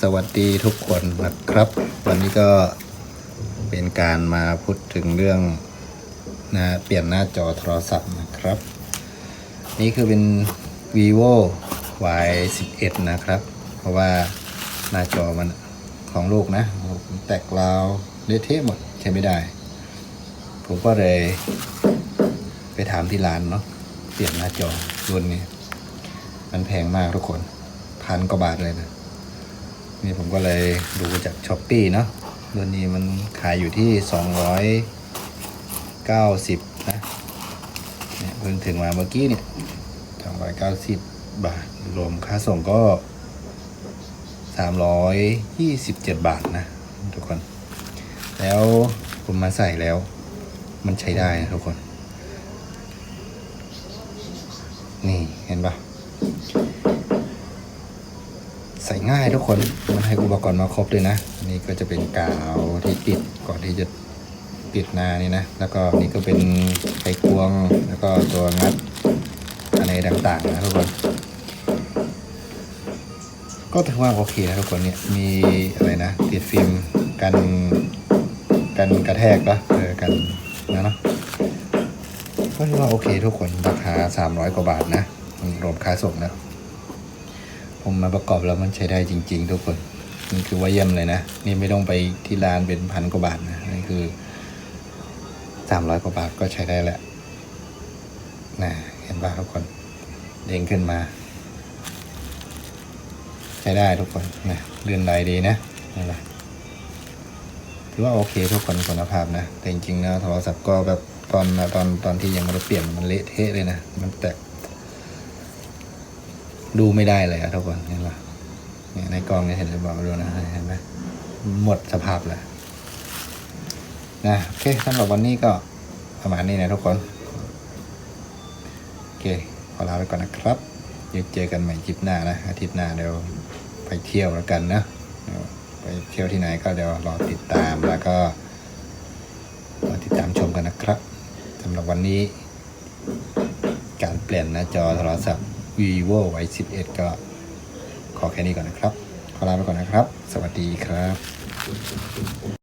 สวัสดีทุกคนนะครับ วันนี้ก็เป็นการมาพูดถึงเรื่องนะเปลี่ยนหน้าจอโทรศัพท์นะครับ นี่คือเป็น vivo y 1 1นะครับ เพราะว่าหน้าจอมันของลูกนะ แตกราวเละเทะหมดใช้ไม่ได้ ผมก็เลย ไปถามที่ร้านเนาะเปลี่ยนหน้าจอรุ่นนี้ มันแพงมากทุกคน พันกว่าบาทเลยนะ นี่ผมก็เลยดูจากช้อปปี้เนาะรุ่นนี้มันขายอยู่ที่สองร้อยเก้าสิบนะเนี่ยเพิ่งถึงมาเมื่อกี้เนี่ยสองร้อยเก้าสิบบาท รวมค่าส่งก็สามร้อยยี่สิบเจ็ดบาทนะ ทุกคน แล้วผมมาใส่แล้ว มันใช้ได้นะทุกคน นี่เห็นปะใส่ง่ายทุกคน มันให้อุปกรณ์มาครบเลยนะ นี่ก็จะเป็นกาวที่ติดก่อนที่จะปิดนานี่นะ แล้วก็นี่ก็เป็นไขควง แล้วก็ตัวงัดอะไรต่างๆนะทุกคน ก็ถือว่าโอเคนะทุกคนเนี่ย มีอะไรนะติดฟิล์มกันกันกระแทกปะเออ กันนะเนาะ ก็ถือว่าโอเคทุกคน ราคาสามร้อยกว่าบาทนะ รวมค่าส่งนะ ผมมาประกอบแล้วมันใช้ได้จริง ๆ ทุกคนนี่คือว่าเยี่ยมเลยนะ นี่ไม่ต้องไปที่ร้านเป็นพันกว่าบาทนะนี่คือสามร้อยกว่าบาทก็ใช้ได้แหละนะเห็นป่ะทุกคนเด้งขึ้นมา ใช้ได้ทุกคนนะเลื่อนไหลดีนะนั่แหละถือว่าโอเคทุกคนคุณภาพนะ แต่จริงๆนะโทรศัพท์ก็แบบตอนตอนตอนที่ยังไม่ได้เปลี่ยนมันเละเทะเลยนะ มันแตก ดูไม่ได้เลยอะทุกคนเห็นปะเนี่ยในกล้องเนี่ยเห็นหรือเปล่าไม่รู้นะเห็นไหมหมดสภาพแล้วนะโอเคสำหรับวันนี้ก็ประมาณนี้นะทุกคนโอเคขอลาไปก่อนนะครับเดี๋ยวเจอกันใหม่คลิปหน้านะอาทิตย์หน้าเดี๋ยวไปเที่ยวแล้วกันนะไปเที่ยวที่ไหนก็เดี๋ยวรอติดตามแล้วก็รอติดตามชมกันนะครับสำหรับวันนี้ การเปลี่ยนหน้าจอโทรศัพท์ vivo y 11ก็ขอแค่นี้ก่อนนะครับ ขอลาไปก่อนนะครับ สวัสดีครับ